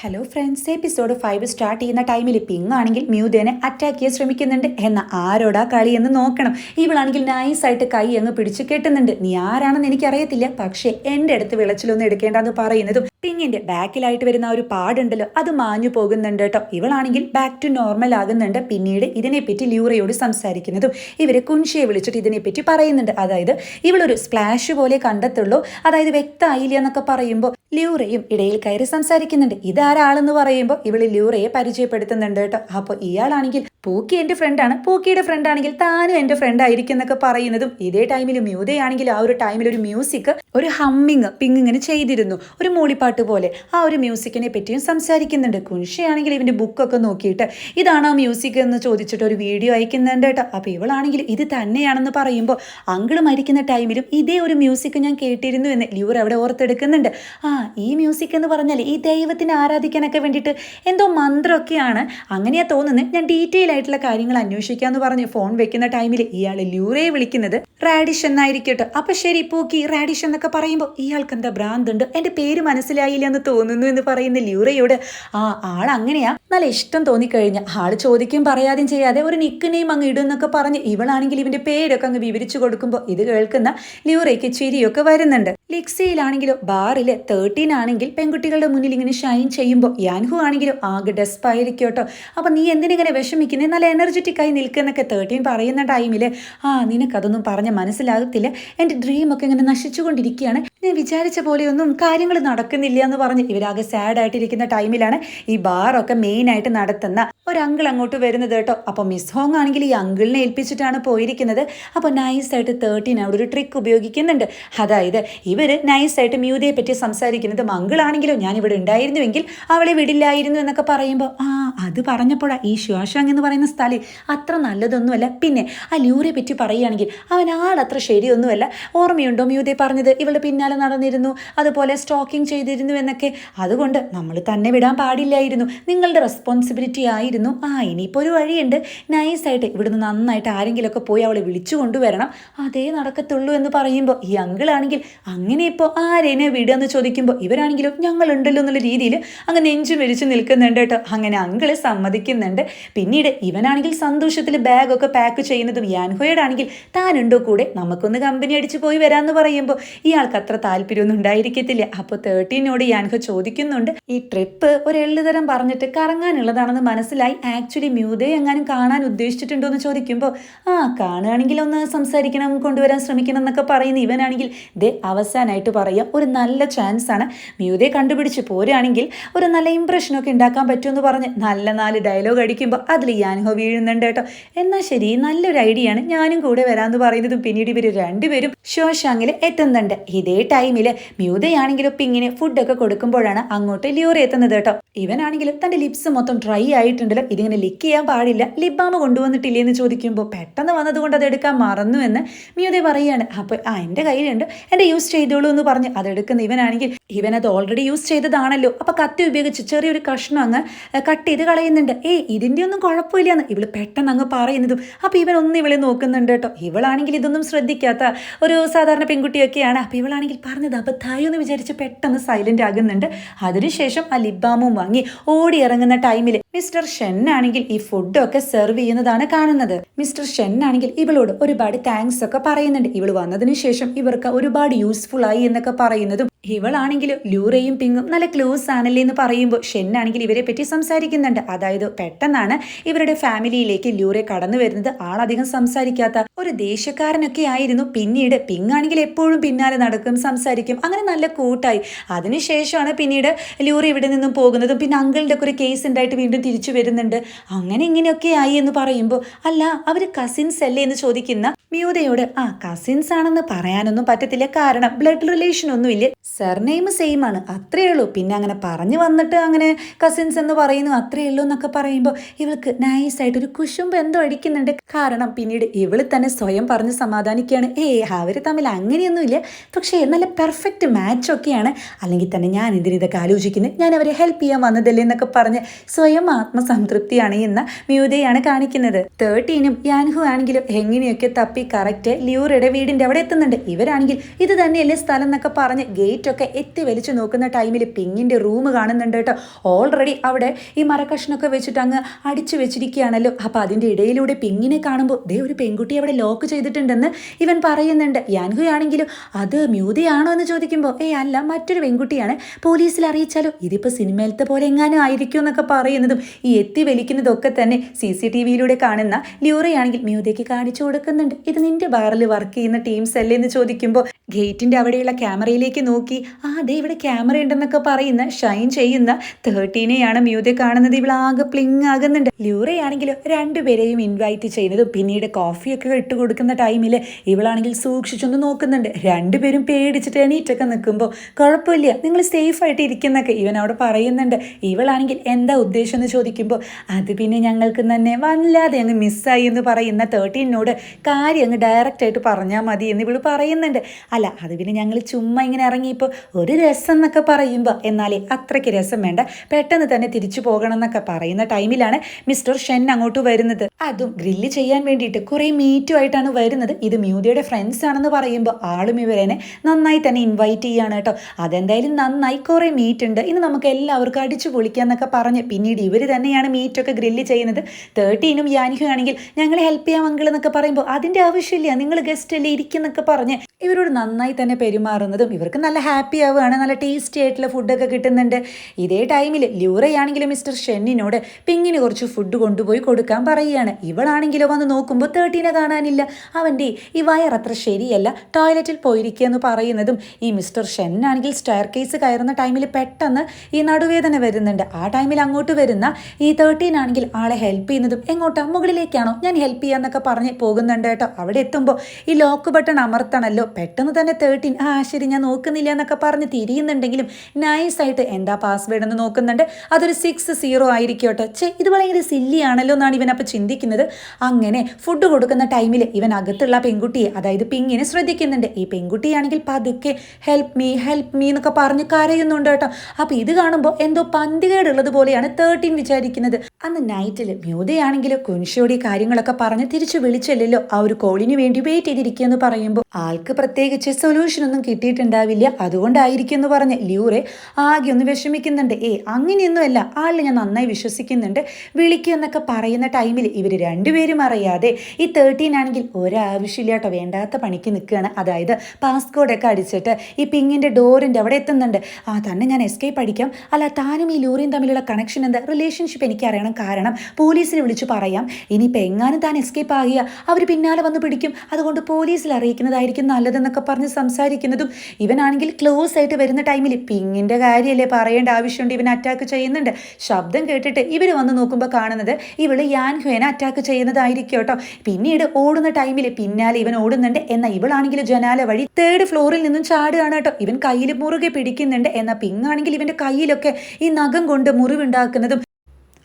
Hello friends episode five start ചെയ്യുന്ന ടൈമിൽ ping ആണെങ്കിൽ മ്യൂദേനെ അറ്റാക്ക് ചെയ്യാൻ ശ്രമിക്കുന്നുണ്ട്. എന്ന ആരോടാ കളി എന്ന് നോക്കണം. ഇവളാണെങ്കിൽ നൈസായിട്ട് കൈ അങ്ങ് പിടിച്ച് കെട്ടുന്നുണ്ട്. നീ ആരാണെന്ന് എനിക്കറിയത്തില്ല. പക്ഷേ എന്റെ അടുത്ത് വിളച്ചിലൊന്നും എടുക്കേണ്ടെന്ന് പറയുന്നതും പിങ്ങിന്റെ ബാക്കിലായിട്ട് വരുന്ന ഒരു പാടുണ്ടല്ലോ അത് മാഞ്ഞു പോകുന്നുണ്ട് കേട്ടോ. ഇവളാണെങ്കിൽ ബാക്ക് ടു നോർമൽ ആകുന്നുണ്ട്. പിന്നീട് ഇതിനെപ്പറ്റി ലൂറയോട് സംസാരിക്കുന്നതും ഇവരെ കുൻഷിയെ വിളിച്ചിട്ട് ഇതിനെപ്പറ്റി പറയുന്നുണ്ട്. അതായത് ഇവളൊരു സ്പ്ലാഷ് പോലെ കണ്ടെത്തുള്ളൂ. അതായത് വ്യക്തമായില്ല എന്നൊക്കെ പറയുമ്പോൾ ല്യൂറയും ഇടയിൽ കയറി സംസാരിക്കുന്നുണ്ട്. ഇതാരാളെന്ന് പറയുമ്പോൾ ഇവൾ ലൂറയെ പരിചയപ്പെടുത്തുന്നുണ്ട് കേട്ടോ. അപ്പോൾ ഇയാളാണെങ്കിൽ പൂക്കി എന്റെ ഫ്രണ്ടാണ് പൂക്കിയുടെ ഫ്രണ്ട് ആണെങ്കിൽ താനും എന്റെ ഫ്രണ്ട് ആയിരിക്കും എന്നൊക്കെ പറയുന്നതും ഇതേ ടൈമിൽ മ്യൂതയാണെങ്കിൽ ആ ഒരു ടൈമിൽ ഒരു മ്യൂസിക് ഒരു ഹമ്മിങ് പിങ് ഇങ്ങനെ ചെയ്തിരുന്നു. ഒരു മൂളിപ്പാട്ട് പോലെ ആ ഒരു മ്യൂസിക്കിനെ പറ്റിയും സംസാരിക്കുന്നുണ്ട്. കുൻഷയാണെങ്കിൽ ഇവന്റെ ബുക്കൊക്കെ നോക്കിയിട്ട് ഇതാണ് ആ മ്യൂസിക് എന്ന് ചോദിച്ചിട്ട് ഒരു വീഡിയോ അയക്കുന്നുണ്ട് കേട്ടോ. അപ്പോൾ ഇവളാണെങ്കിൽ ഇത് തന്നെയാണെന്ന് പറയുമ്പോൾ അങ്കിൾ മരിക്കുന്ന ടൈമിലും ഇതേ ഒരു മ്യൂസിക് ഞാൻ കേട്ടിരുന്നു എന്ന് ലൂർ അവിടെ ഓർത്തെടുക്കുന്നുണ്ട്. ആ ഈ മ്യൂസിക് എന്ന് പറഞ്ഞാൽ ഈ ദൈവത്തിനെ ആരാധിക്കാനൊക്കെ വേണ്ടിയിട്ട് എന്തോ മന്ത്രമൊക്കെയാണ്. അങ്ങനെയാ തോന്നുന്നത് ഞാൻ ഡീറ്റെയിൽ ആയിട്ടുള്ള കാര്യങ്ങൾ അന്വേഷിക്കാന്ന് പറഞ്ഞ് ഫോൺ വെക്കുന്ന ടൈമിൽ ഇയാൾ ലൂറേ വിളിക്കുന്നത് റാഡിഷ് എന്നായിരിക്കട്ടെ. അപ്പൊ ശരി പൂക്കി റാഡിഷ് എന്നൊക്കെ പറയുമ്പോൾ ഇയാൾക്ക് എന്താ ഭ്രാന്തുണ്ട്? എന്റെ പേര് മനസ്സിലായില്ല എന്ന് തോന്നുന്നു എന്ന് പറയുന്ന ലൂറയോട് ആ ആൾ അങ്ങനെയാ. നല്ല ഇഷ്ടം തോന്നിക്കഴിഞ്ഞ. ആൾ ചോദിക്കും പറയാതെയും ചെയ്യാതെ ഒരു നിക്ക് നെയിം അങ്ങ് ഇടുന്നൊക്കെ പറഞ്ഞ് ഇവളാണെങ്കിൽ ഇവന്റെ പേരൊക്കെ അങ്ങ് വിവരിച്ചു കൊടുക്കുമ്പോൾ ഇത് കേൾക്കുന്ന ലൂറയ്ക്ക് ചിരിയൊക്കെ വരുന്നുണ്ട്. ലിക്സിയിലാണെങ്കിലോ ബാറിൽ തേർട്ടീൻ ആണെങ്കിൽ പെൺകുട്ടികളുടെ മുന്നിൽ ഇങ്ങനെ ഷൈൻ ചെയ്യുമ്പോൾ യാൻഹു ആണെങ്കിലും ആകെ ഡെസ്പ് ആയിരിക്കും കേട്ടോ അപ്പം നീ എന്തിനിങ്ങനെ വിഷമിക്കുന്നത് നല്ല എനർജറ്റിക് ആയി നിൽക്കുന്നൊക്കെ തേർട്ടീൻ പറയുന്ന ടൈമിൽ ആ നിനക്കതൊന്നും പറഞ്ഞ് മനസ്സിലാകത്തില്ല. എന്റെ ഡ്രീം ഒക്കെ ഇങ്ങനെ നശിച്ചുകൊണ്ടിരിക്കുകയാണ്. ഞാൻ വിചാരിച്ച പോലെയൊന്നും കാര്യങ്ങൾ നടക്കുന്നില്ല എന്ന് പറഞ്ഞ് ഇവരാകെ സാഡ് ആയിട്ടിരിക്കുന്ന ടൈമിലാണ് ഈ ബാറൊക്കെ മെയിൻ ആയിട്ട് നടത്തുന്ന ഒരു അങ്കിൾ അങ്ങോട്ട് വരുന്നത് കേട്ടോ. അപ്പോൾ മിസ് ഹോങ് ആണെങ്കിൽ ഈ അങ്കിളിനെ ഏൽപ്പിച്ചിട്ടാണ് പോയിരിക്കുന്നത്. അപ്പോൾ നൈസായിട്ട് തേർട്ടീൻ അവിടെ ഒരു ട്രിക്ക് ഉപയോഗിക്കുന്നുണ്ട്. അതായത് ഇവർ നൈസായിട്ട് മ്യൂതയെ പറ്റി സംസാരിക്കുന്നത് മംഗിളാണെങ്കിലോ ഞാൻ ഇവിടെ ഉണ്ടായിരുന്നുവെങ്കിൽ അവളെ വിടില്ലായിരുന്നു എന്നൊക്കെ പറയുമ്പോൾ ആ അത് പറഞ്ഞപ്പോഴാ ഈ ശ്വാഷാങ് എന്ന് പറയുന്ന സ്ഥലം അത്ര നല്ലതൊന്നുമല്ല. പിന്നെ ആ ലൂറിയെ പറ്റി പറയുകയാണെങ്കിൽ അവൻ ആളത്ര ശരിയൊന്നുമല്ല. ഓർമ്മയുണ്ടോ മ്യൂതെ പറഞ്ഞത്? ഇവളുടെ പിന്നാലെ നടന്നിരുന്നു. അതുപോലെ സ്റ്റോക്കിംഗ് ചെയ്തിരുന്നു എന്നൊക്കെ. അതുകൊണ്ട് നമ്മൾ തന്നെ വിടാൻ പാടില്ലായിരുന്നു. നിങ്ങളുടെ റെസ്പോൺസിബിലിറ്റി ആയിരുന്നു. ആ ഇനിയിപ്പോൾ ഒരു വഴിയുണ്ട്. നൈസായിട്ട് ഇവിടുന്ന് നന്നായിട്ട് ആരെങ്കിലുമൊക്കെ പോയി അവളെ വിളിച്ചു കൊണ്ടുവരണം. അതേ നടക്കത്തുള്ളൂ എന്ന് പറയുമ്പോൾ ഈ അങ്കിളാണെങ്കിൽ അങ്ങനെ ഇപ്പോൾ ആരേനെ വിടുക എന്ന് ചോദിക്കുമ്പോൾ ഇവരാണെങ്കിലും ഞങ്ങളുണ്ടല്ലോ എന്നുള്ള രീതിയിൽ അങ്ങ് നെഞ്ചും വിരിച്ച് നിൽക്കുന്നുണ്ട് കേട്ടോ. അങ്ങനെ അങ്കിൾ സമ്മതിക്കുന്നുണ്ട്. പിന്നീട് ഇവനാണെങ്കിൽ സന്തോഷത്തിൽ ബാഗൊക്കെ പാക്ക് ചെയ്യുന്നതും യാൻഹോയുടെ ആണെങ്കിൽ താനുണ്ടോ കൂടെ? നമുക്കൊന്ന് കമ്പനി അടിച്ച് പോയി വരാമെന്ന് പറയുമ്പോൾ ഇയാൾക്ക് അത്ര താല്പര്യമൊന്നും ഉണ്ടായിരിക്കത്തില്ല. അപ്പോൾ തേർട്ടീനോട് യാൻഹോ ചോദിക്കുന്നുണ്ട് ഈ ട്രിപ്പ് ഒരു എള്ളുതരം പറഞ്ഞിട്ട് കറങ്ങാനുള്ളതാണെന്ന് മനസ്സിലായി. ആക്ച്വലി മ്യൂതയെ എങ്ങാനും കാണാൻ ഉദ്ദേശിച്ചിട്ടുണ്ടോ എന്ന് ചോദിക്കുമ്പോൾ ആ കാണുകയാണെങ്കിൽ ഒന്ന് സംസാരിക്കണം കൊണ്ടുവരാൻ ശ്രമിക്കണം എന്നൊക്കെ പറയുന്ന ഇവനാണെങ്കിൽ ദേ അവസാനമായിട്ട് പറയാം ഒരു നല്ല ചാൻസ് ആണ്. മ്യൂതയെ കണ്ടുപിടിച്ച് പോരുകയാണെങ്കിൽ ഒരു നല്ല ഇമ്പ്രഷനൊക്കെ ഉണ്ടാക്കാൻ പറ്റുമെന്ന് പറഞ്ഞ് നല്ല നാല് ഡയലോഗ് അടിക്കുമ്പോൾ അതിൽ യാൻഹോ വീഴുന്നുണ്ട് കേട്ടോ. എന്നാൽ ശരി നല്ലൊരു ഐഡിയ ആണ്. ഞാനും കൂടെ വരാമെന്ന് പറയുന്നതും പിന്നീട് ഇവർ രണ്ടുപേരും ഷോഷാങ്ങിൽ എത്തുന്നുണ്ട്. ഇതേ ടൈമിൽ മ്യൂതയാണെങ്കിലും പിങ്ങിന് ഫുഡൊക്കെ കൊടുക്കുമ്പോഴാണ് അങ്ങോട്ട് ലിയോർ എത്തുന്നത് കേട്ടോ. ഇവനാണെങ്കിലും തന്റെ ലിപ്സ് മൊത്തം ഡ്രൈ ആയിട്ടുണ്ടല്ലോ. ഇതിങ്ങനെ ലിക്ക് ചെയ്യാൻ പാടില്ല. ബാം കൊണ്ടുവന്നിട്ടില്ലേ എന്ന് ചോദിക്കുമ്പോൾ പെട്ടെന്ന് വന്നതുകൊണ്ട് അത് എടുക്കാൻ മറന്നു എന്ന് മ്യൂതെ പറയാണ്. അപ്പോൾ ആ എന്റെ കയ്യിലുണ്ട്. എന്റെ യൂസ് ചെയ്തോളൂ എന്ന് പറഞ്ഞ് അതെടുക്കുന്ന ഇവനാണെങ്കിൽ ഇവനത് ഓൾറെഡി യൂസ് ചെയ്തതാണല്ലോ. അപ്പോൾ കത്തി ഉപയോഗിച്ച് ചെറിയൊരു കഷ്ണം അങ്ങ് കട്ട് ചെയ്ത് കളയുന്നുണ്ട് ഏയ് ഇതിന്റെ ഒന്നും കുഴപ്പമില്ലെന്ന്. ഇവൾ പെട്ടെന്ന് അങ്ങ് പറയുന്നതും അപ്പോൾ ഇവൻ ഒന്ന് ഇവളെ നോക്കുന്നുണ്ട് കേട്ടോ. ഇവളാണെങ്കിൽ ഇതൊന്നും ശ്രദ്ധിക്കാത്ത ഒരു സാധാരണ പെൺകുട്ടിയൊക്കെയാണ്. അപ്പോൾ ഇവളാണെങ്കിൽ പറഞ്ഞത് അബദ്ധായോ എന്ന് വിചാരിച്ച് പെട്ടെന്ന് സൈലന്റ് ആകുന്നുണ്ട്. അതിനുശേഷം ആ ലിബാമും വാങ്ങി ഓടി ഇറങ്ങുന്ന ടൈമിൽ മിസ്റ്റർ ഷെൻ ആണെങ്കിൽ ഈ ഫുഡൊക്കെ സെർവ് ചെയ്യുന്നതാണ് കാണുന്നത്. മിസ്റ്റർ ഷെൻ ആണെങ്കിൽ ഇവളോട് ഒരുപാട് താങ്ക്സ് ഒക്കെ പറയുന്നുണ്ട്. ഇവൾ വന്നതിന് ശേഷം ഇവർക്ക് ഒരുപാട് യൂസ്ഫുൾ ആയി എന്നൊക്കെ പറയുന്നതും ഇവളാണെങ്കിൽ ലൂറയും പിങ്ങും നല്ല ക്ലോസ് ആണല്ലേ എന്ന് പറയുമ്പോൾ ഷെന്നാണെങ്കിൽ ഇവരെ പറ്റി സംസാരിക്കുന്നുണ്ട്. അതായത് പെട്ടെന്നാണ് ഇവരുടെ ഫാമിലിയിലേക്ക് ലൂറെ കടന്നു വരുന്നത്. ആളധികം സംസാരിക്കാത്ത ഒരു ദേശക്കാരനൊക്കെ ആയിരുന്നു. പിന്നീട് പിങ്ങാണെങ്കിൽ എപ്പോഴും പിന്നാലെ നടക്കും സംസാരിക്കും. അങ്ങനെ നല്ല കൂട്ടായി. അതിനുശേഷമാണ് പിന്നീട് ലൂറി ഇവിടെ നിന്നും പോകുന്നതും പിന്നെ അങ്കിളിന്റെ ഒക്കെ ഒരു കേസ് ഉണ്ടായിട്ട് വീണ്ടും തിരിച്ചു വരുന്നുണ്ട്. അങ്ങനെ ഇങ്ങനെയൊക്കെ ആയി എന്ന് പറയുമ്പോൾ അല്ല അവർ കസിൻസ് അല്ലേ എന്ന് ചോദിക്കുന്ന മ്യൂതയോട് ആ കസിൻസ് ആണെന്ന് പറയാനൊന്നും പറ്റത്തില്ല. കാരണം ബ്ലഡ് റിലേഷൻ ഒന്നുമില്ല. സർനെയിം സെയിം ആണ്. അത്രയേ ഉള്ളൂ. പിന്നെ അങ്ങനെ പറഞ്ഞു വന്നിട്ട് അങ്ങനെ കസിൻസ് എന്ന് പറയുന്നു. അത്രയേ ഉള്ളൂ എന്നൊക്കെ പറയുമ്പോൾ ഇവൾക്ക് നൈസായിട്ട് ഒരു കുശുമ്പ് എന്തോ അടിക്കുന്നുണ്ട്. കാരണം പിന്നീട് ഇവൾ തന്നെ സ്വയം പറഞ്ഞ് സമാധാനിക്കുകയാണ്. ഏ അവർ തമ്മിൽ അങ്ങനെയൊന്നുമില്ല. പക്ഷേ നല്ല പെർഫെക്റ്റ് മാച്ച് ഒക്കെയാണ്. അല്ലെങ്കിൽ തന്നെ ഞാൻ എന്തിന് ഇതൊക്കെ ആലോചിക്കുന്നത് ഞാൻ അവരെ ഹെൽപ്പ് ചെയ്യാൻ വന്നതല്ലേ എന്നൊക്കെ പറഞ്ഞ് സ്വയം ആത്മസംതൃപ്തിയാണ് എന്ന മ്യൂതയാണ് കാണിക്കുന്നത്. തേർട്ടീനും യാൻഹു ആണെങ്കിലും എങ്ങനെയൊക്കെ തപ്പി കറക്റ്റ് ലിയൂറയുടെ വീടിന്റെ അവിടെ എത്തുന്നുണ്ട്. ഇവരാണെങ്കിൽ ഇത് തന്നെയല്ലേ സ്ഥലം എന്നൊക്കെ പറഞ്ഞ് ഒക്കെ എത്തി വലിച്ചു നോക്കുന്ന ടൈമിൽ പിങ്ങിന്റെ റൂം കാണുന്നുണ്ട് കേട്ടോ. ഓൾറെഡി അവിടെ ഈ മരക്കഷ്ണൊക്കെ വെച്ചിട്ട് അങ്ങ് അടിച്ചു വെച്ചിരിക്കുകയാണല്ലോ. അപ്പോൾ അതിന്റെ ഇടയിലൂടെ പിങ്ങിനെ കാണുമ്പോൾ ദേ ഒരു പെൺകുട്ടി അവിടെ ലോക്ക് ചെയ്തിട്ടുണ്ടെന്ന് ഇവൻ പറയുന്നുണ്ട്. യാൻഹു ആണെങ്കിലും അത് മ്യൂതിയാണോ എന്ന് ചോദിക്കുമ്പോൾ ഏ അല്ല മറ്റൊരു പെൺകുട്ടിയാണ്. പോലീസിൽ അറിയിച്ചാലോ? ഇതിപ്പോൾ സിനിമയിലത്തെ പോലെ എങ്ങാനും ആയിരിക്കും എന്നൊക്കെ പറയുന്നതും ഈ എത്തി വലിക്കുന്നതൊക്കെ തന്നെ സി സി ടി വിയിലൂടെ കാണുന്ന ലിയോറയാണെങ്കിൽ മ്യൂതയ്ക്ക് കാണിച്ചു കൊടുക്കുന്നുണ്ട്. ഇത് നിന്റെ ബാറിൽ വർക്ക് ചെയ്യുന്ന ടീംസ് അല്ലേ എന്ന് ചോദിക്കുമ്പോൾ ഗേറ്റിന്റെ അവിടെയുള്ള ക്യാമറയിലേക്ക് നോക്കി ആ അതെ ഇവിടെ ക്യാമറ ഉണ്ടെന്നൊക്കെ പറയുന്ന ഷൈൻ ചെയ്യുന്ന തേർട്ടീനെയാണ് മ്യൂതെ കാണുന്നത്. ഇവളാകെ പ്ലിങ് ആകുന്നുണ്ട്. ലൂറയാണെങ്കിൽ രണ്ടുപേരെയും ഇൻവൈറ്റ് ചെയ്യുന്നതും പിന്നീട് കോഫിയൊക്കെ ഇട്ട് കൊടുക്കുന്ന ടൈമിൽ ഇവളാണെങ്കിൽ സൂക്ഷിച്ചൊന്ന് നോക്കുന്നുണ്ട്. രണ്ടുപേരും പേടിച്ചിട്ട് എണീറ്റൊക്കെ നിൽക്കുമ്പോൾ കുഴപ്പമില്ല നിങ്ങൾ സേഫ് ആയിട്ട് ഇരിക്കുന്നൊക്കെ ഇവൻ അവിടെ പറയുന്നുണ്ട്. ഇവളാണെങ്കിൽ എന്താ ഉദ്ദേശം എന്ന് ചോദിക്കുമ്പോൾ അത് പിന്നെ ഞങ്ങൾക്ക് തന്നെ വല്ലാതെ അങ്ങ് മിസ്സായി എന്ന് പറയുന്ന തേർട്ടീനോട് കാര്യം അങ്ങ് ഡയറക്റ്റായിട്ട് പറഞ്ഞാൽ മതി എന്ന് ഇവൾ പറയുന്നുണ്ട്. അല്ല അത് പിന്നെ ഞങ്ങൾ ചുമ്മാ ഇങ്ങനെ ഇറങ്ങിയപ്പോൾ ഒരു രസം എന്നൊക്കെ പറയുമ്പോൾ എന്നാലേ അത്രയ്ക്ക് രസം വേണ്ട. പെട്ടെന്ന് തന്നെ തിരിച്ചു പോകണം എന്നൊക്കെ പറയുന്ന ടൈമിലാണ് മിസ്റ്റർ ഷെൻ അങ്ങോട്ട് വരുന്നത്. അതും ഗ്രില്ല് ചെയ്യാൻ വേണ്ടിയിട്ട് കുറേ മീറ്റുമായിട്ടാണ് വരുന്നത്. ഇത് മ്യൂതിയുടെ ഫ്രണ്ട്സ് ആണെന്ന് പറയുമ്പോൾ ആളും ഇവരെന്നെ നന്നായി തന്നെ ഇൻവൈറ്റ് ചെയ്യാണ് കേട്ടോ. അതെന്തായാലും നന്നായി കുറേ മീറ്റ് ഉണ്ട് ഇന്ന് നമുക്ക് എല്ലാവർക്കും അടിച്ചു പൊളിക്കാന്നൊക്കെ പറഞ്ഞ് പിന്നീട് ഇവർ തന്നെയാണ് മീറ്റൊക്കെ ഗ്രില്ല് ചെയ്യുന്നത്. തേർട്ടീനും യാനിഹും ആണെങ്കിൽ ഞങ്ങളെ ഹെൽപ്പ് ചെയ്യാൻ അങ്കിൾ എന്നൊക്കെ പറയുമ്പോൾ അതിന്റെ ആവശ്യമില്ല. നിങ്ങൾ ഗസ്റ്റ് അല്ലേ ഇരിക്കുന്നൊക്കെ പറഞ്ഞ് ഇവരോട് നന്നായി തന്നെ പെരുമാറുന്നതും ഇവർക്ക് നല്ല ഹാപ്പി ആവുകയാണ് നല്ല ടേസ്റ്റി ആയിട്ടുള്ള ഫുഡൊക്കെ കിട്ടുന്നുണ്ട്. ഇതേ ടൈമിൽ ലൂറയാണെങ്കിലും മിസ്റ്റർ ഷെന്നിനോട് പിങ്ങിന് കുറച്ച് ഫുഡ് കൊണ്ടുപോയി കൊടുക്കാൻ പറയുകയാണ്. ഇവളാണെങ്കിലോ വന്ന് നോക്കുമ്പോൾ തേർട്ടീനെ കാണാനില്ല. അവന്റെ ഈ വയറത്ര ശരിയല്ല ടോയ്ലറ്റിൽ പോയിരിക്കുക എന്ന് പറയുന്നതും ഈ മിസ്റ്റർ ഷെന്നാണെങ്കിൽ സ്റ്റയർ കേസ് കയറുന്ന ടൈമിൽ പെട്ടെന്ന് ഈ നടുവേദന വരുന്നുണ്ട്. ആ ടൈമിൽ അങ്ങോട്ട് വരുന്ന ഈ തേർട്ടീൻ ആണെങ്കിൽ ആളെ ഹെൽപ്പ് ചെയ്യുന്നതും എങ്ങോട്ടാ? മുകളിലേക്കാണോ? ഞാൻ ഹെൽപ്പ് ചെയ്യാന്നൊക്കെ പറഞ്ഞ് പോകുന്നുണ്ട് കേട്ടോ. അവിടെ എത്തുമ്പോൾ ഈ ലോക്ക് ബട്ടൺ അമർത്തണല്ലോ. പെട്ടെന്ന് തന്നെ തേർട്ടീൻ ആ ശരി ഞാൻ നോക്കുന്നില്ല എന്നൊക്കെ പറഞ്ഞ് തിരിയുന്നുണ്ടെങ്കിലും നൈസായിട്ട് എന്താ പാസ്വേഡ് എന്ന് നോക്കുന്നുണ്ട്. അതൊരു സിക്സ് സീറോ ആയിരിക്കോട്ടെ ചേ ഇത് ഭയങ്കര സില്ലി ആണല്ലോ എന്നാണ് ഇവൻ അപ്പോൾ ചിന്തിക്കുന്നത്. അങ്ങനെ ഫുഡ് കൊടുക്കുന്ന ടൈമിൽ ഇവൻ അകത്തുള്ള പെൺകുട്ടിയെ അതായത് പിങ്ങിനെ ശ്രദ്ധിക്കുന്നുണ്ട്. ഈ പെൺകുട്ടിയാണെങ്കിൽ പതുക്കെ ഹെൽപ്പ് മീ ഹെൽപ്പ് മീ എന്നൊക്കെ പറഞ്ഞ് കരയുന്നുണ്ട് കേട്ടോ. അപ്പോൾ ഇത് കാണുമ്പോൾ എന്തോ പന്തികേടുള്ളത് പോലെയാണ് തേർട്ടീൻ വിചാരിക്കുന്നത്. അന്ന് നൈറ്റിൽ മ്യൂതയാണെങ്കിൽ കുൻഷയോട് ഈ കാര്യങ്ങളൊക്കെ പറഞ്ഞ് തിരിച്ചു വിളിച്ചല്ലോ ആ ഒരു കോളിന് വേണ്ടി വെയിറ്റ് ചെയ്തിരിക്കുക എന്ന് പറയുമ്പോൾ ആൾക്ക് പ്രത്യേകിച്ച് സൊല്യൂഷൻ ഒന്നും കിട്ടിയിട്ടുണ്ടാവില്ല. അതുകൊണ്ടായിരിക്കും എന്ന് പറഞ്ഞ് ല്യൂറെ ആകെ ഒന്ന് വിഷമിക്കുന്നുണ്ട്. ഏ അങ്ങനെയൊന്നുമല്ല. ആളിൽ ഞാൻ നന്നായി വിശ്വസിക്കുന്നുണ്ട്. വിളിക്കുക എന്നൊക്കെ പറയുന്ന ടൈമിൽ ഇവർ രണ്ടുപേരും അറിയാതെ ഈ തേർട്ടീൻ ആണെങ്കിൽ ഒരാവശ്യമില്ല കേട്ടോ. വേണ്ടാത്ത പണിക്ക് നിൽക്കുകയാണ്. അതായത് പാസ്കോഡൊക്കെ അടിച്ചിട്ട് ഈ പിങ്ങിന്റെ ഡോറിന്റെ അവിടെ എത്തുന്നുണ്ട്. ആ തന്നെ ഞാൻ എസ്കേപ്പ് അടിക്കാം. അല്ല താനും ഈ ലൂറിയും തമ്മിലുള്ള കണക്ഷൻ എന്താ? റിലേഷൻഷിപ്പ് എനിക്കറിയണം. കാരണം പോലീസിനെ വിളിച്ചു പറയാം. ഇനിയിപ്പോൾ എങ്ങാനും താൻ എസ്കേപ്പ് ആകിയ അവർ പിന്നാലെ വന്ന് പിടിക്കും. അതുകൊണ്ട് പോലീസിൽ അറിയിക്കുന്നതായിരിക്കും നല്ലതെന്നൊക്കെ പറഞ്ഞ് സംസാരിക്കുന്നതും ഇവനാണെങ്കിൽ ക്ലോസ് ആയിട്ട് വരുന്ന ടൈമിൽ പിങ്ങിന്റെ കാര്യമല്ലേ പറയേണ്ട ആവശ്യമുണ്ട്. ഇവൻ അറ്റാക്ക് ചെയ്യുന്നുണ്ട്. ശബ്ദം കേട്ടിട്ട് ഇവർ വന്ന് നോക്കുമ്പോൾ കാണുന്നത് ഇവൾ യാൻ ഹുവേനെ അറ്റാക്ക് ചെയ്യുന്നതായിരിക്കും കേട്ടോ. പിന്നീട് ഓടുന്ന ടൈമിൽ പിന്നാലെ ഇവൻ ഓടുന്നുണ്ട്. എന്നാൽ ഇവളാണെങ്കിൽ ജനാല വഴി തേർഡ് ഫ്ലോറിൽ നിന്നും ചാടുകയാണ് കേട്ടോ. ഇവൻ കയ്യിൽ മുറുകെ പിടിക്കുന്നുണ്ട്. എന്നാൽ പിങ്ങാണെങ്കിൽ ഇവന്റെ കയ്യിലൊക്കെ ഈ നഖം കൊണ്ട് മുറിവുണ്ടാക്കുന്നതും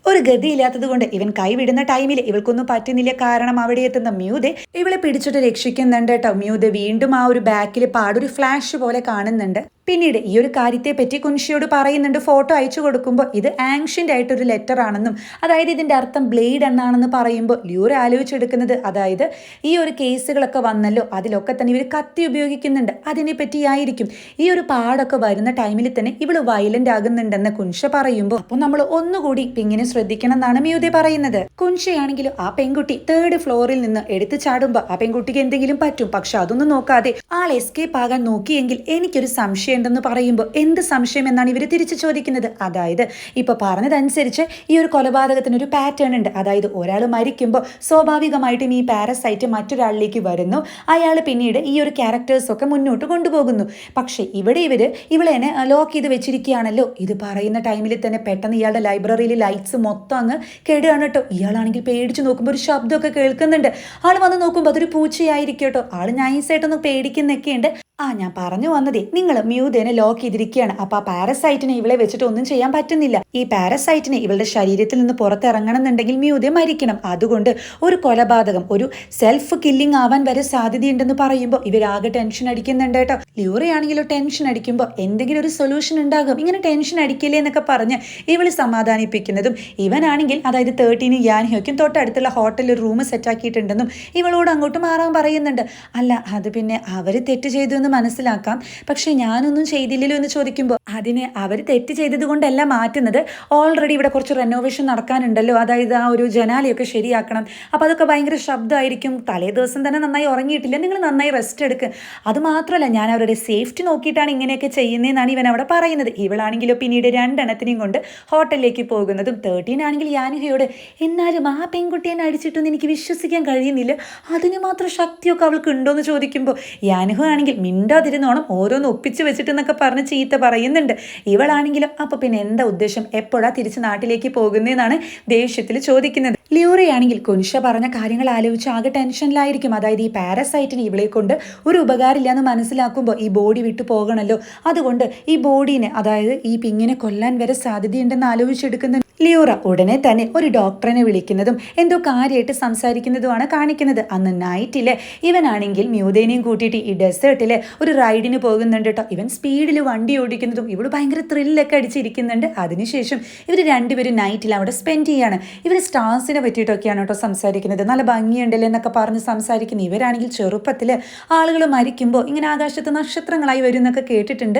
ഒരു ഗതിയില്ലാത്തത് കൊണ്ട് ഇവൻ കൈവിടുന്ന ടൈമിൽ ഇവൾക്കൊന്നും പറ്റുന്നില്ല. കാരണം അവിടെ എത്തുന്ന മ്യൂതെ ഇവളെ പിടിച്ചിട്ട് രക്ഷിക്കുന്നുണ്ട് കേട്ടോ. മ്യൂതെ വീണ്ടും ആ ഒരു ബാക്കിൽ പാടൊരു ഫ്ലാഷ് പോലെ കാണുന്നുണ്ട്. പിന്നീട് ഈ ഒരു കാര്യത്തെ പറ്റി കുൻഷിയോട് പറയുന്നുണ്ട്. ഫോട്ടോ അയച്ചു കൊടുക്കുമ്പോൾ ഇത് ആങ്ഷ്യന്റ് ആയിട്ടൊരു ലെറ്റർ ആണെന്നും അതായത് ഇതിന്റെ അർത്ഥം ബ്ലേഡ് എന്നാണെന്ന് പറയുമ്പോൾ ല്യൂർ ആലോചിച്ചെടുക്കുന്നത് അതായത് ഈ ഒരു കേസുകളൊക്കെ വന്നല്ലോ അതിലൊക്കെ തന്നെ ഇവർ കത്തി ഉപയോഗിക്കുന്നുണ്ട്. അതിനെ പറ്റിയായിരിക്കും. ഈ ഒരു പാടൊക്കെ വരുന്ന ടൈമിൽ തന്നെ ഇവൾ വയലന്റ് ആകുന്നുണ്ടെന്ന് കുൻഷ പറയുമ്പോൾ അപ്പോൾ നമ്മൾ ഒന്നുകൂടി പിങ്ങിനെ ശ്രദ്ധിക്കണം എന്നാണ് മ്യൂതെ പറയുന്നത്. കുൻഷയാണെങ്കിലും ആ പെൺകുട്ടി തേർഡ് ഫ്ലോറിൽ നിന്ന് എടുത്തു ചാടുമ്പോൾ ആ പെൺകുട്ടിക്ക് എന്തെങ്കിലും പറ്റും. പക്ഷെ അതൊന്നും നോക്കാതെ ആൾ എസ്കേപ്പ് ആകാൻ നോക്കിയെങ്കിൽ എനിക്കൊരു സംശയം ഉണ്ടെന്ന് പറയുമ്പോൾ എന്ത് സംശയം എന്നാണ് ഇവർ തിരിച്ചു ചോദിക്കുന്നത്. അതായത് ഇപ്പോൾ പറഞ്ഞതനുസരിച്ച് ഈ ഒരു കൊലപാതകത്തിന് ഒരു പാറ്റേൺ ഉണ്ട്. അതായത് ഒരാൾ മരിക്കുമ്പോൾ സ്വാഭാവികമായിട്ടും ഈ പാരസൈറ്റ് മറ്റൊരാളിലേക്ക് വരുന്നു. അയാൾ പിന്നീട് ഈ ഒരു ക്യാരക്ടേഴ്സൊക്കെ മുന്നോട്ട് കൊണ്ടുപോകുന്നു. പക്ഷേ ഇവിടെ ഇവർ ഇവളെ ലോക്ക് ചെയ്ത് വെച്ചിരിക്കുകയാണല്ലോ. ഇത് പറയുന്ന ടൈമിൽ തന്നെ പെട്ടെന്ന് ഇയാളുടെ ലൈബ്രറിയിൽ ലൈറ്റ്സ് മൊത്തം അങ്ങ് കേടുകയാണ് കേട്ടോ. ഇയാളാണെങ്കിൽ പേടിച്ച് നോക്കുമ്പോൾ ഒരു ശബ്ദമൊക്കെ കേൾക്കുന്നുണ്ട്. ആൾ വന്ന് നോക്കുമ്പോൾ അതൊരു പൂച്ചയായിരിക്കും കേട്ടോ. ആൾ നൈസായിട്ടൊന്ന് പേടിക്കുന്നൊക്കെ ഉണ്ട് ആ ഞാൻ പറഞ്ഞു വന്നതേ. നിങ്ങൾ മ്യൂദേനെ ലോക്ക് ചെയ്തിരിക്കുകയാണ്. അപ്പൊ ആ പാരസൈറ്റിനെ ഇവളെ വെച്ചിട്ട് ഒന്നും ചെയ്യാൻ പറ്റുന്നില്ല. ഈ പാരസൈറ്റിനെ ഇവളുടെ ശരീരത്തിൽ നിന്ന് പുറത്തിറങ്ങണം എന്നുണ്ടെങ്കിൽ മ്യൂതെ മരിക്കണം. അതുകൊണ്ട് ഒരു കൊലപാതകം ഒരു സെൽഫ് കില്ലിംഗ് ആവാൻ വരെ സാധ്യതയുണ്ടെന്ന് പറയുമ്പോൾ ഇവരാകെ ടെൻഷൻ അടിക്കുന്നുണ്ട് കേട്ടോ. ല്യൂറയാണെങ്കിലോ ടെൻഷൻ അടിക്കുമ്പോൾ എന്തെങ്കിലും ഒരു സൊല്യൂഷൻ ഉണ്ടാകും. ഇങ്ങനെ ടെൻഷൻ അടിക്കില്ലേ എന്നൊക്കെ പറഞ്ഞ് ഇവൾ സമാധാനിപ്പിക്കുന്നതും ഇവനാണെങ്കിൽ അതായത് തേർട്ടീന് യാൻഹോയ്ക്കും തൊട്ടടുത്തുള്ള ഹോട്ടലിൽ റൂം സെറ്റാക്കിയിട്ടുണ്ടെന്നും ഇവളോട് അങ്ങോട്ട് മാറാൻ പറയുന്നുണ്ട്. അല്ല അത് പിന്നെ അവർ തെറ്റ് ചെയ്തു എന്ന് മനസ്സിലാക്കാം. പക്ഷേ ഞാനൊന്നും ചെയ്തില്ലല്ലോ എന്ന് ചോദിക്കുമ്പോൾ അതിന് അവർ തെറ്റ് ചെയ്തത് കൊണ്ടല്ല മാറ്റുന്നത്. ഓൾറെഡി ഇവിടെ കുറച്ച് റെനോവേഷൻ നടക്കാനുണ്ടല്ലോ. അതായത് ആ ഒരു ജനാലയൊക്കെ ശരിയാക്കണം. അപ്പോൾ അതൊക്കെ ഭയങ്കര ശബ്ദമായിരിക്കും. തലേ ദിവസം തന്നെ നന്നായി ഉറങ്ങിയിട്ടില്ല. നിങ്ങൾ നന്നായി റെസ്റ്റ് എടുക്കുക അതുമാത്രമല്ല ഞാൻ അവരുടെ സേഫ്റ്റി നോക്കിയിട്ടാണ് ഇങ്ങനെയൊക്കെ ചെയ്യുന്നതെന്നാണ് ഇവൻ അവിടെ പറയുന്നത്. ഇവളാണെങ്കിലോ പിന്നീട് രണ്ടെണ്ണത്തിനെയും കൊണ്ട് ഹോട്ടലിലേക്ക് പോകുന്നതും. തേർട്ടീൻ ആണെങ്കിൽ യാനുഹയോട് എന്നാലും ആ പെൺകുട്ടിയെ അടിച്ചിട്ടൊന്നും എനിക്ക് വിശ്വസിക്കാൻ കഴിയുന്നില്ല. അതിന് മാത്രം ശക്തിയൊക്കെ അവൾക്ക് ഉണ്ടോ എന്ന് ചോദിക്കുമ്പോൾ യാനുഹ ആണെങ്കിൽ മിണ്ടാതിരുന്നോണം ഓരോന്ന് ഒപ്പിച്ച് വെച്ചിട്ടെന്നൊക്കെ പറഞ്ഞ് ചീത്ത പറയുന്നുണ്ട്. ഇവളാണെങ്കിലും അപ്പോൾ പിന്നെ എന്താ ഉദ്ദേശം? എപ്പോഴാ തിരിച്ച് നാട്ടിലേക്ക് പോകുന്നതെന്നാണ് ദേഷ്യത്തിൽ ചോദിക്കുന്നത്. ലിയോറയാണെങ്കിൽ കുൻഷ പറഞ്ഞ കാര്യങ്ങൾ ആലോചിച്ച് ആകെ ടെൻഷനിലായിരിക്കും. അതായത് ഈ പാരസൈറ്റിന് ഇവളെ കൊണ്ട് ഒരു ഉപകാരമില്ല എന്ന് മനസ്സിലാക്കുമ്പോൾ ഈ ബോഡി വിട്ടു പോകണമല്ലോ അതുകൊണ്ട് ഈ ബോഡീനെ അതായത് ഈ പിങ്ങിനെ കൊല്ലാൻ വരെ സാധ്യതയുണ്ടെന്ന് ആലോചിച്ചെടുക്കുന്ന ലിയോറ ഉടനെ തന്നെ ഒരു ഡോക്ടറിനെ വിളിക്കുന്നതും എന്തോ കാര്യമായിട്ട് സംസാരിക്കുന്നതുമാണ് കാണിക്കുന്നത്. അന്ന് നൈറ്റിൽ ഇവനാണെങ്കിൽ മ്യൂതേനെയും കൂട്ടിയിട്ട് ഈ ഡെസേർട്ടിൽ ഒരു റൈഡിന് പോകുന്നുണ്ട് കേട്ടോ ഇവൻ സ്പീഡിൽ വണ്ടി ഓടിക്കുന്നതും ഇവൾ ഭയങ്കര ത്രില്ലൊക്കെ അടിച്ചിരിക്കുന്നുണ്ട്. അതിനുശേഷം ഇവർ രണ്ടുപേരും നൈറ്റിൽ അവിടെ സ്പെൻഡ് ചെയ്യാണ്. ഇവർ സ്റ്റാർസിനെ പറ്റിയിട്ടൊക്കെയാണ് കേട്ടോ സംസാരിക്കുന്നത്. നല്ല ഭംഗിയുണ്ടല്ലോ എന്നൊക്കെ പറഞ്ഞ് സംസാരിക്കുന്ന ഇവരാണെങ്കിൽ ചെറുപ്പത്തിൽ ആളുകൾ മരിക്കുമ്പോൾ ഇങ്ങനെ ആകാശത്ത് നക്ഷത്രങ്ങളായി വരും എന്നൊക്കെ കേട്ടിട്ടുണ്ട്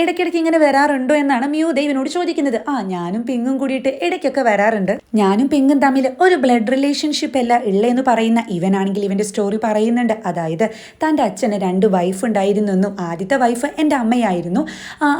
ഇടയ്ക്കിടയ്ക്ക് ഇങ്ങനെ വരാറുണ്ടോ എന്നാണ് മ്യൂ ഇവനോട് ചോദിക്കുന്നത്. ആ ഞാനും പിങ്ങും കൂടിയിട്ട് ഇടയ്ക്കൊക്കെ വരാറുണ്ട്. ഞാനും പിങ്കും തമ്മിൽ ഒരു ബ്ലഡ് റിലേഷൻഷിപ്പ് അല്ല ഉള്ളതെന്ന് പറയുന്ന ഇവനാണെങ്കിൽ ഇവന്റെ സ്റ്റോറി പറയുന്നുണ്ട്. അതായത് തന്റെ അച്ഛന് രണ്ട് വൈഫ് ഉണ്ടായിരുന്നു എന്നും ആദ്യത്തെ വൈഫ് എന്റെ അമ്മയായിരുന്നു.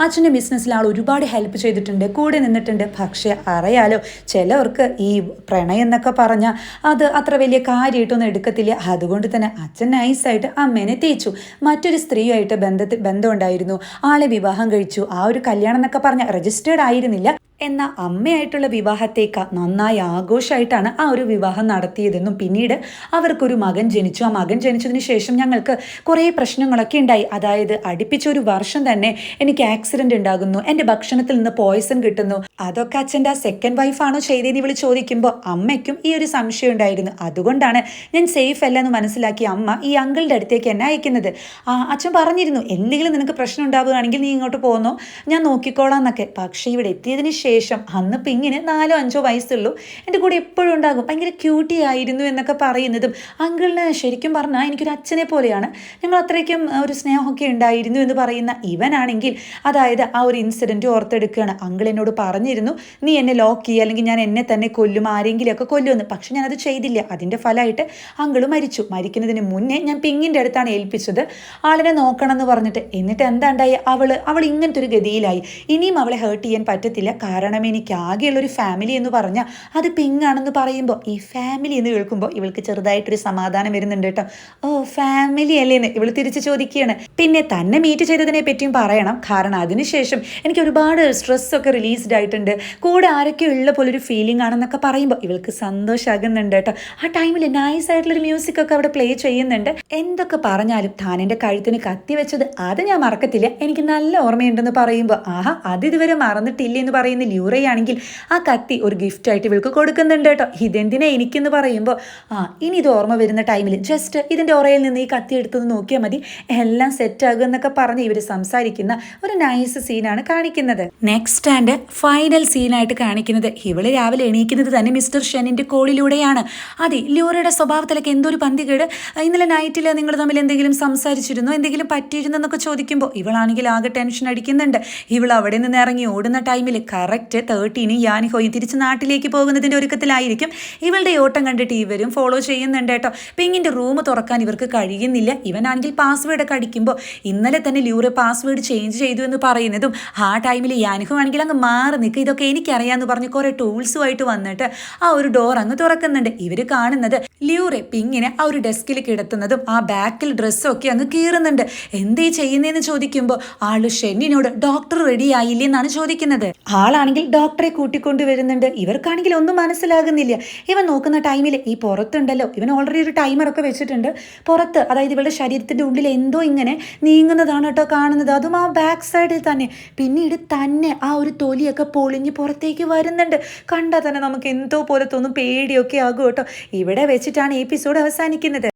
അച്ഛന്റെ ബിസിനസ്സിൽ ആൾ ഒരുപാട് ഹെൽപ്പ് ചെയ്തിട്ടുണ്ട് കൂടെ നിന്നിട്ടുണ്ട്. പക്ഷേ അറിയാലോ ചിലവർക്ക് ഈ പ്രണയം എന്നൊക്കെ പറഞ്ഞാൽ അത് അത്ര വലിയ കാര്യമായിട്ടൊന്നും എടുക്കത്തില്ല. അതുകൊണ്ട് തന്നെ അച്ഛൻ നൈസായിട്ട് അമ്മേനെ തേച്ചു. മറ്റൊരു സ്ത്രീയുമായിട്ട് ബന്ധത്തിൽ ബന്ധമുണ്ടായിരുന്നു. ആളെ വിവാഹം കഴിച്ചു. ആ ഒരു കല്യാണം എന്നൊക്കെ പറഞ്ഞാൽ രജിസ്റ്റേർഡ് ആയിരുന്നില്ല. എന്ന അമ്മയായിട്ടുള്ള വിവാഹത്തേക്കാൾ നന്നായി ആഘോഷമായിട്ടാണ് ആ ഒരു വിവാഹം നടത്തിയതെന്നും പിന്നീട് അവർക്കൊരു മകൻ ജനിച്ചു. ആ മകൻ ജനിച്ചതിന് ശേഷം ഞങ്ങൾക്ക് കുറേ പ്രശ്നങ്ങളൊക്കെ ഉണ്ടായി. അതായത് അടുപ്പിച്ച ഒരു വർഷം തന്നെ എനിക്ക് ആക്സിഡന്റ് ഉണ്ടാകുന്നു. എന്റെ ഭക്ഷണത്തിൽ നിന്ന് പോയിസൺ കിട്ടുന്നു. അതൊക്കെ അച്ഛന്റെ ആ സെക്കൻഡ് വൈഫാണോ ചെയ്തതെന്ന് ഇവൾ ചോദിക്കുമ്പോൾ അമ്മയ്ക്കും ഈ ഒരു സംശയം ഉണ്ടായിരുന്നു. അതുകൊണ്ടാണ് ഞാൻ സേഫ് അല്ല എന്ന് മനസ്സിലാക്കി അമ്മ ഈ അങ്കിളുടെ അടുത്തേക്ക് എന്നെ അയക്കുന്നത്. ആ അച്ഛൻ പറഞ്ഞിരുന്നു എന്തെങ്കിലും നിനക്ക് പ്രശ്നം ഉണ്ടാവുകയാണെങ്കിൽ നീ ഇങ്ങോട്ട് പോന്നോ. ഞാൻ നോക്കിക്കോളാം എന്നൊക്കെ. പക്ഷേ ഇവിടെ എത്തിയതിന് ശേഷം അന്ന് പിങ്ങിന് നാലോ അഞ്ചോ വയസ്സുള്ളൂ എന്റെ കൂടെ എപ്പോഴും ഉണ്ടാകും ഭയങ്കര ക്യൂട്ടി ആയിരുന്നു എന്നൊക്കെ പറയുന്നതും അങ്കിളിന് ശരിക്കും പറഞ്ഞാൽ എനിക്കൊരു അച്ഛനെ പോലെയാണ് ഞങ്ങൾ അത്രയ്ക്കും ഒരു സ്നേഹമൊക്കെ ഉണ്ടായിരുന്നു എന്ന് പറയുന്ന ഇവനാണെങ്കിൽ അതായത് ആ ഒരു ഇൻസിഡന്റ് ഓർത്തെടുക്കുകയാണ്. അങ്കിൾ എന്നോട് പറഞ്ഞിരുന്നു നീ എന്നെ ലോക്ക് ചെയ്യുക അല്ലെങ്കിൽ ഞാൻ എന്നെ തന്നെ കൊല്ലും ആരെങ്കിലുമൊക്കെ കൊല്ലുമെന്ന്. പക്ഷെ ഞാനത് ചെയ്തില്ല. അതിന്റെ ഫലമായിട്ട് അങ്കിൾ മരിച്ചു. മരിക്കുന്നതിന് മുന്നേ ഞാൻ പിങ്ങിന്റെ അടുത്താണ് ഏൽപ്പിച്ചത്. ആളിനെ നോക്കണം എന്ന് പറഞ്ഞിട്ട് എന്നിട്ട് എന്താ ഉണ്ടായി? അവൾ അവൾ ഇങ്ങനത്തെ ഒരു ഗതിയിലായി. ഇനിയും അവളെ ഹേർട്ട് ചെയ്യാൻ പറ്റത്തില്ല. കാരണം എനിക്ക് ആകെയുള്ളൊരു ഫാമിലി എന്ന് പറഞ്ഞാൽ അത് പിങ്ങാണെന്ന് പറയുമ്പോൾ ഈ ഫാമിലി എന്ന് കേൾക്കുമ്പോൾ ഇവൾക്ക് ചെറുതായിട്ടൊരു സമാധാനം വരുന്നുണ്ട് കേട്ടോ. ഓ ഫാമിലി അല്ലേന്ന് ഇവൾ തിരിച്ച് ചോദിക്കുകയാണ്. പിന്നെ തന്നെ മീറ്റ് ചെയ്തതിനെ പറ്റിയും പറയണം. കാരണം അതിനുശേഷം എനിക്ക് ഒരുപാട് സ്ട്രെസ്സൊക്കെ റിലീസ്ഡ് ആയിട്ടുണ്ട്. കൂടെ ആരൊക്കെ ഉള്ള പോലെ ഒരു ഫീലിംഗ് ആണെന്നൊക്കെ പറയുമ്പോൾ ഇവൾക്ക് സന്തോഷമാകുന്നുണ്ട് കേട്ടോ. ആ ടൈമിൽ നൈസ് ആയിട്ടുള്ളൊരു മ്യൂസിക് ഒക്കെ അവിടെ പ്ലേ ചെയ്യുന്നുണ്ട്. എന്തൊക്കെ പറഞ്ഞാലും താൻ എന്റെ കഴുത്തിന് കത്തി വെച്ചത് അത് ഞാൻ മറക്കത്തില്ല. എനിക്ക് നല്ല ഓർമ്മയുണ്ടെന്ന് പറയുമ്പോൾ ആഹാ അത് ഇതുവരെ മറന്നിട്ടില്ല എന്ന് പറയുന്ന ല്യൂറയാണെങ്കിൽ ആ കത്തി ഒരു ഗിഫ്റ്റ് ആയിട്ട് ഇവൾക്ക് കൊടുക്കുന്നുണ്ട് കേട്ടോ. ഇതെന്തിനാ എനിക്കെന്ന് പറയുമ്പോൾ ആ ഇനി ഇത് ഓർമ്മ വരുന്ന ടൈമിൽ ജസ്റ്റ് ഇതിന്റെ ഓറയിൽ നിന്ന് ഈ കത്തി എടുത്തത് നോക്കിയാൽ മതി. എല്ലാം സെറ്റ് ആകും എന്നൊക്കെ പറഞ്ഞ് ഇവർ സംസാരിക്കുന്ന ഒരു നൈസ് സീനാണ് കാണിക്കുന്നത്. നെക്സ്റ്റ് ആൻഡ് ഫൈനൽ സീനായിട്ട് കാണിക്കുന്നത് ഇവൾ രാവിലെ എണീക്കുന്നത് തന്നെ മിസ്റ്റർ ഷെനിന്റെ കോളിലൂടെയാണ്. അതെ ലൂറയുടെ സ്വഭാവത്തിലൊക്കെ എന്തോ ഒരു പന്തികേട്. ഇന്നലെ നൈറ്റിൽ നിങ്ങൾ തമ്മിൽ എന്തെങ്കിലും സംസാരിച്ചിരുന്നോ? എന്തെങ്കിലും പറ്റിയിരുന്നോ എന്നൊക്കെ ചോദിക്കുമ്പോൾ ഇവളാണെങ്കിൽ ആകെ ടെൻഷൻ അടിക്കുന്നുണ്ട്. ഇവൾ അവിടെ നിന്ന് ഇറങ്ങി ഓടുന്ന ടൈമിൽ കറക്റ്റ് തേർട്ടീന് യാനിഹോയും തിരിച്ച് നാട്ടിലേക്ക് പോകുന്നതിന്റെ ഒരുക്കത്തിലായിരിക്കും. ഇവളുടെ ഓട്ടം കണ്ടിട്ട് ഇവരും ഫോളോ ചെയ്യുന്നുണ്ട് കേട്ടോ. പിങ്ങിന്റെ റൂം തുറക്കാൻ ഇവർക്ക് കഴിയുന്നില്ല. ഇവനാണെങ്കിൽ പാസ്വേഡ് ഒക്കെ അടിക്കുമ്പോൾ ഇന്നലെ തന്നെ ലൂറ് പാസ്വേഡ് ചേഞ്ച് ചെയ്തു എന്ന് പറയുന്നതും ആ ടൈമിൽ യാനിഹോ ആണെങ്കിൽ അങ്ങ് മാറി നിൽക്കുക ഇതൊക്കെ എനിക്കറിയാമെന്ന് പറഞ്ഞ് കുറേ ടൂൾസുമായിട്ട് വന്നിട്ട് ആ ഒരു ഡോർ അങ്ങ് തുറക്കുന്നുണ്ട്. ഇവർ കാണുന്നത് ല്യൂറെ പിങ്ങിനെ ആ ഒരു ഡെസ്കിൽ കിടത്തുന്നതും ആ ബാക്കിൽ ഡ്രസ്സൊക്കെ അങ്ങ് കീറുന്നുണ്ട്. എന്തേ ചെയ്യുന്നതെന്ന് ചോദിക്കുമ്പോൾ ആൾ ഷെന്നിനോട് ഡോക്ടർ റെഡി ആയില്ലേ എന്നാണ് ചോദിക്കുന്നത്. ആളാണ് ഇവളാണെങ്കിൽ ഡോക്ടറെ കൂട്ടിക്കൊണ്ട് വരുന്നുണ്ട്. ഇവർക്കാണെങ്കിൽ ഒന്നും മനസ്സിലാകുന്നില്ല. ഇവൻ നോക്കുന്ന ടൈമിൽ ഈ പുറത്തുണ്ടല്ലോ. ഇവൻ ഓൾറെഡി ഒരു ടൈമറൊക്കെ വെച്ചിട്ടുണ്ട്. പുറത്ത് അതായത് ഇവളുടെ ശരീരത്തിന്റെ ഉള്ളിൽ എന്തോ ഇങ്ങനെ നീങ്ങുന്നതാണ് കേട്ടോ കാണുന്നത്. അതും ആ ബാക്ക് സൈഡിൽ തന്നെ. പിന്നീട് തന്നെ ആ ഒരു തൊലിയൊക്കെ പൊളിഞ്ഞ് പുറത്തേക്ക് വരുന്നുണ്ട്. കണ്ടാൽ തന്നെ നമുക്ക് എന്തോ പോലെ തോന്നും. പേടിയൊക്കെ ആകും കേട്ടോ. ഇവിടെ വെച്ചിട്ടാണ് എപ്പിസോഡ് അവസാനിക്കുന്നത്.